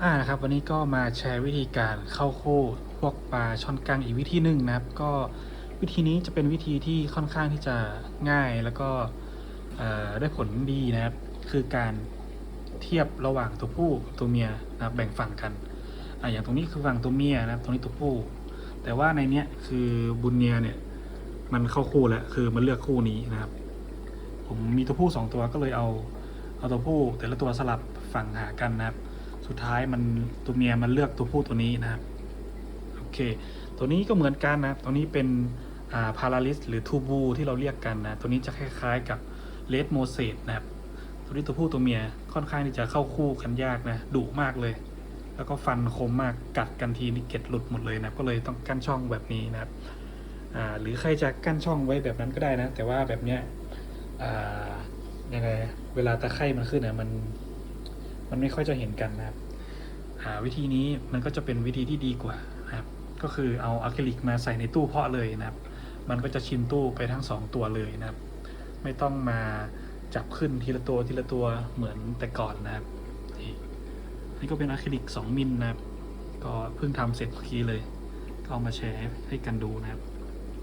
อ่านะครับวันนี้ก็มาแชร์วิธีการเข้าคู่พวกปลาช่อนกลางอีกวิธีหนึ่งนะครับ ก็วิธีนี้จะเป็นวิธีที่ค่อนข้างที่จะง่ายแล้วก็ได้ผลดีนะครับ คือการเทียบระหว่างตัวผู้ตัวเมียนะครับแบ่งฝั่งกันอ่าอย่างตรงนี้คือฝั่งตัวเมียนะครับ ตรงนี้ตัวผู้ แต่ว่าในเนี้ยคือบุญเนียเนี่ยมันเข้าคู่แล้วคือมันเลือกคู่นี้นะครับ ผมมีตัวผู้สองตัวก็เลยเอาเอาตัวผู้แต่ละตัวสลับฝั่งหากันนะครับ สุดท้ายมันตัวเมียมันเลือกตัวผู้ตัวนี้นะครับ โอเค ตัวนี้ก็เหมือนกันนะตัวนี้เป็นาพาราลิสหรือทูบูที่เราเรียกกันนะ ตัวนี้จะคล้ายๆกับเลดโมเสสนะครับ ตัวนี้ตัวผู้ตัวเมียค่อนข้างที่จะเข้าคู่กันยากนะดุมากเลย แล้วก็ฟันคมมากกัดกันทีนี่เก็ดหลุดหมดเลยนะก็เลยต้องกั้นช่องแบบนี้นะครับหรือใครจะกั้นช่องไว้แบบนั้นก็ได้นะ แต่ว่าแบบเนี้ยยังไงเวลาตะไคร่มันขึ้นอะมัน มันไม่ค่อยจะเห็นกันนะครับอ่าวิธีนี้มันก็จะเป็นวิธีที่ดีกว่านะครับ ก็คือเอาอะคริลิกมาใส่ในตู้เพาะเลยนะครับ มันก็จะชินตู้ไปทั้งสองตัวเลยนะครับ ไม่ต้องมาจับขึ้นทีละตัวทีละตัวเหมือนแต่ก่อนนะครับนี่นี่ก็เป็นอะคริลิก 2 มิลนะครับ ก็เพิ่งทำเสร็จเมื่อกี้เลย ก็เอามาแชร์ให้กันดูนะครับ